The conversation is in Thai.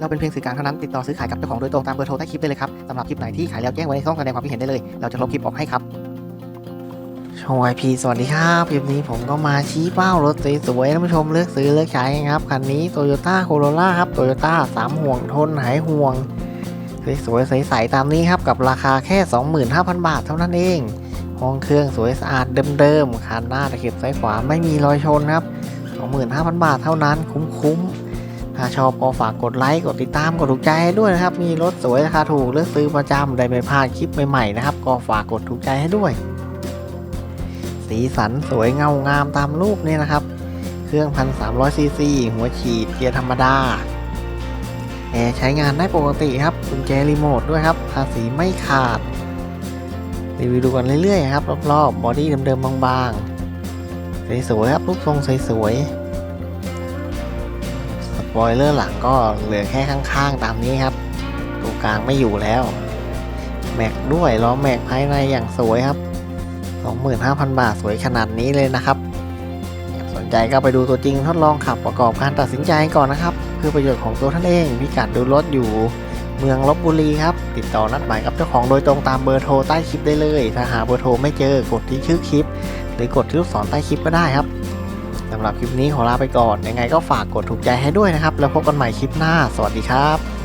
เราเป็นเพียงสื่อกลางเท่านั้นติดต่อซื้อขายกับเจ้าของโดยตรงตามเบอร์โทรใต้คลิปได้เลยครับสำหรับคลิปไหนที่ขายแล้วแจ้งไว้ในช่องแสดงความคิดเห็นได้เลย เราจะลบคลิปออกให้ครับชวายพีสวัสดีครับคลิปนี้ผมก็มาชี้เป้ารถสวยๆท่านผู้ชมเลือกซื้อเลือกใช้ครับคันนี้ Toyota Corolla ครับ Toyota 3ห่วงทนหายห่วงสวยๆใสๆตามนี้ครับกับราคาแค่ 25,000 บาทเท่านั้นเองห้องเครื่องสวยสะอาดเดิมๆคันหน้าตะเข็บซ้ายขวาไม่มีรอยชนครับ 25,000 บาทเท่านั้นคุ้มๆ ถ้าชอบก็ฝากกดไลค์ กดติดตาม กดถูกใจให้ด้วยนะครับ มีรถสวยราคาถูกเลือกซื้อประจำได้ไม่พลาดคลิปใหม่ๆนะครับ ก็ฝากกดถูกใจให้ด้วย สีสันสวยเงางามตามรูปนี่นะครับ เครื่อง 1,300ซีซีหัวฉีดเกียร์ธรรมดาแอร์ใช้งานได้ปกติครับกุญแจรีโมทด้วยครับภาษีไม่ขาด รีวิวดูกันเรื่อยๆครับรอบๆบอดี้เดิมๆบางๆสวยๆครับรูปทรงสวยๆ สปอยเลอร์หลังก็เหลือแค่ข้างๆ ตามนี้ครับตรงกลางไม่อยู่แล้ว แม็กด้วยล้อแม็กภายในอย่างสวยครับ 25,000 บาทสวยขนาดนี้เลยนะครับ สนใจก็ไปดูตัวจริงทดลองขับประกอบการตัดสินใจก่อนนะครับ เพื่อประโยชน์ของตัวท่านเองพิกัดดูรถอยู่เมืองลบบุรีครับ ติดต่อนัดหมายกับเจ้าของโดยตรงตามเบอร์โทรใต้คลิปได้เลย ถ้าหาเบอร์โทรไม่เจอกดที่ชื่อคลิป หรือกดที่ลูกศรใต้คลิปก็ได้ครับ สำหรับคลิปนี้ขอลาไปก่อน ยังไงก็ฝากกดถูกใจให้ด้วยนะครับ แล้วพบกันใหม่คลิปหน้า สวัสดีครับ